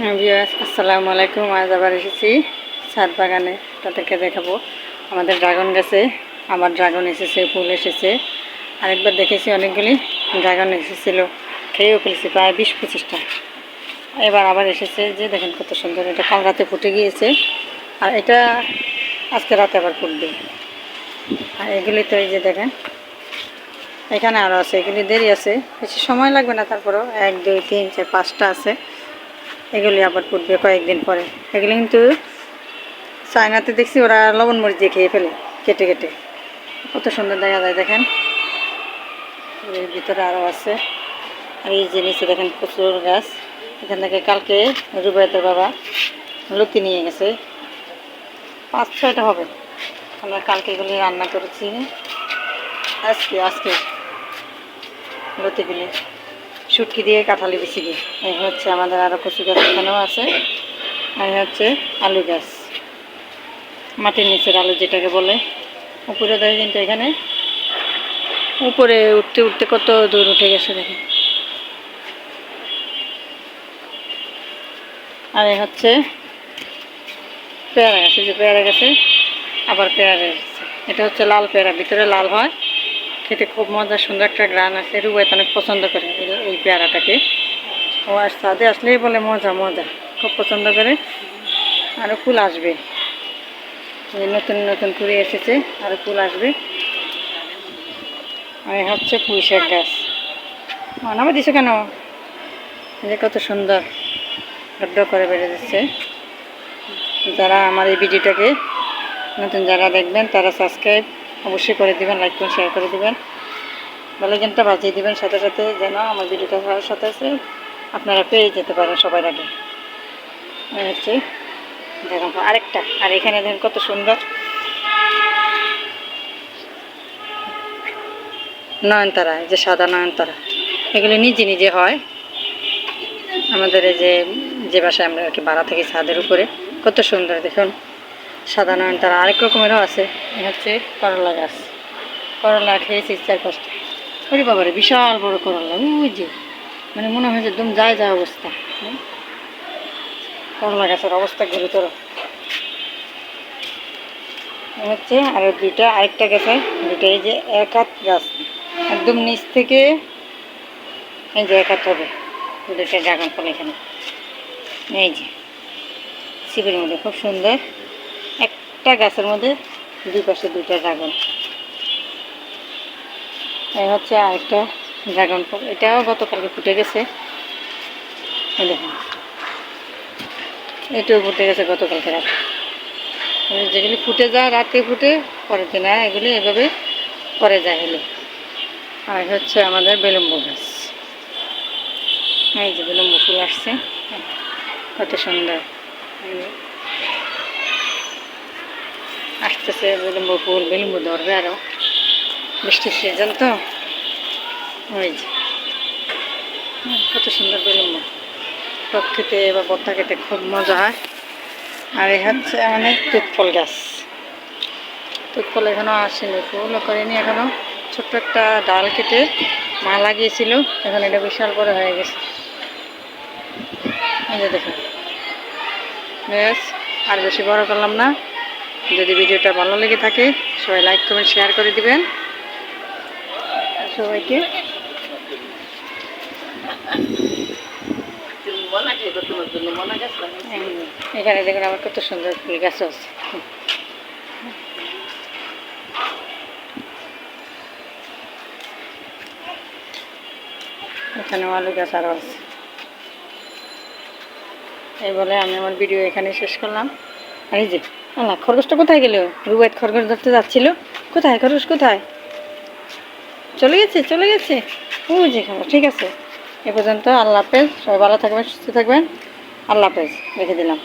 হ্যাঁ বিয়াস আসসালামু আলাইকুম। আজ আবার এসেছি ছাদ বাগানে। তাদেরকে দেখাবো। আমাদের ড্রাগন গাছে আবার ড্রাগন এসেছে, ফুল এসেছে। আরেকবার দেখেছি অনেকগুলি ড্রাগন এসেছিল, খেয়েও ফেলেছি, প্রায় বিশ পঁচিশটা। এবার আবার এসেছে, যে দেখেন কত সুন্দর, এটা কাল রাতে ফুটে গিয়েছে। আর এটা আজকে রাতে আবার ফুটবে। আর এগুলি তো এই যে দেখেন, এখানে আরও আছে, এগুলি দেরি আছে, বেশি সময় লাগবে না, তারপরেও এক, দুই, তিন, চার, পাঁচটা আছে। এগুলি আবার ফুটবে কয়েকদিন পরে। এগুলি কিন্তু চায়নাতে দেখছি ওরা লবণ মরিচ দিয়ে খেয়ে ফেলে, কেটে কেটে। কত সুন্দর দেখা যায় দেখেন। এর ভিতরে আরও আছে। আর এই যে নিচে দেখেন প্রচুর গাছ। এখান থেকে কালকে রুবায়তের বাবা লতি নিয়ে গেছে। পাঁচ, ছয়টা হবে। আমরা কালকে এগুলি রান্না করেছি। আজকে আজকে লতিগুলি। শুটকি দিয়ে কাঁঠালি বেশি দিয়ে এই হচ্ছে আমাদের আরও কচু গাছ এখানেও আছে। আর হচ্ছে আলু গাছ। মাটির নিচের আলু যেটাকে বলে। উপরে দেয় কিন্তু এখানে। উপরে উঠতে উঠতে কত দূর উঠে গেছে দেখেন। আর হচ্ছে পেয়ারা গাছ। যে পেয়ারা গাছে, আবার পেয়ারা এটা হচ্ছে লাল পেয়ারা, ভিতরে লাল হয়। খেতে খুব মজা, সুন্দর একটা গ্রান আছে, রুবাইত অনেক পছন্দ করে এই- পেয়ারাটাকে। ও আর সাদে আসলেই বলে মজা মজা, খুব পছন্দ করে। আরও ফুল আসবে। নতুন নতুন কুড়ি এসেছে আরও ফুল আসবে। আর হচ্ছে পুঁই শাক গাছ। নামা দিছো কেন? যে কত সুন্দর ডড করে বেড়ে যাচ্ছে যারা আমার এই ভিডিওটাকে নতুন যারা দেখবেন, তারা সাবস্ক্রাইব অবশ্যই করে দিবেন লাইক করে শেয়ার করে দিবেন। বেলাইকেনটা বাজিয়ে দেবেন সাথে সাথে যেন আমার ভিডিওটা সবার সাথে আছে আপনারা পেয়ে যেতে পারেন সবার আগে। হচ্ছে, দেখুন, আরেকটা। আর এখানে দেখুন কত সুন্দর। নয়নতারা যে সাদা নয়নতারা। এগুলি নিজে নিজে হয়। আমাদের এই যে যে বাসায় আমরা আর কি ভাড়া থাকি ছাদের উপরে। কত সুন্দর, দেখুন। সাদা নয়নতারা আরেক রকমেরও আছে। এই হচ্ছে করলা গাছ। করলা খেয়েছি চার পাঁচটা। ওরে বাবারে, বিশাল বড় করলা। ওই যে মানে মনে হয় যে একদম যায় যায় অবস্থা। করলা গাছের অবস্থা গুরুতর। হচ্ছে আরও দুইটা, আরেকটা গাছে, দুইটা এই যে এক হাত গাছ। একদম নিচ থেকে এই যে এক হাত হবে। দুইটা ড্রাগন ফল এখানে। এই যে, শিবের মধ্যে খুব সুন্দর। একটা গাছের মধ্যে দুই পাশে দুইটা ড্রাগন। এই হচ্ছে আরেকটা ড্রাগন এটাও গতকালকে ফুটে গেছে। দেখুন। এটাও ফুটে গেছে গতকালকে রাতে। যেগুলি ফুটে যায়, রাতে ফুটে, পরের দিন এগুলি এভাবে পরে যায় হলে আর হচ্ছে আমাদের বেলুম্ব গাছ। এই যে বেলুম্ব ফুল আসছে। কত সুন্দর। আসতেছে, বিলম্ব ফুল, বিলম্ব ধরবে আরও বৃষ্টির সিজন তো। ওই যে। কত সুন্দর বেলুম্ব। টক খেতে বা বত্তা খেতে খুব মজা হয়। আর এই হচ্ছে মানে তুতফল গাছ। তুতফল এখনও আসেনি, ফুলও করেনি এখনও ছোট্ট একটা ডাল কেটে মা লাগিয়েছিল, এখন এটা বিশাল বড় হয়ে গেছে। দেখুন। আর বেশি বড় করলাম না। যদি ভিডিওটা ভালো লেগে থাকে সবাই লাইক কমেন্ট শেয়ার করে দিবেন। সবাইকে। এখানে দেখুন আমার কত সুন্দর ফুল গাছ আছে। এখানে আলু গাছ আরও আছে। এই বলে আমি আমার ভিডিও এখানে শেষ করলাম। আর এই যে আল্লাহ খরগোশটা কোথায় গেল? রুবাইত খরগোশ ধরতে যাচ্ছিল। কোথায় খরগোশ, কোথায়? চলে গেছে চলে গেছে। যে খরচ ঠিক আছে। এ পর্যন্ত আল্লাহ হাফেজ। সবাই ভালো থাকবেন, সুস্থ থাকবেন। আল্লাহ হাফেজ। রেখে দিলাম।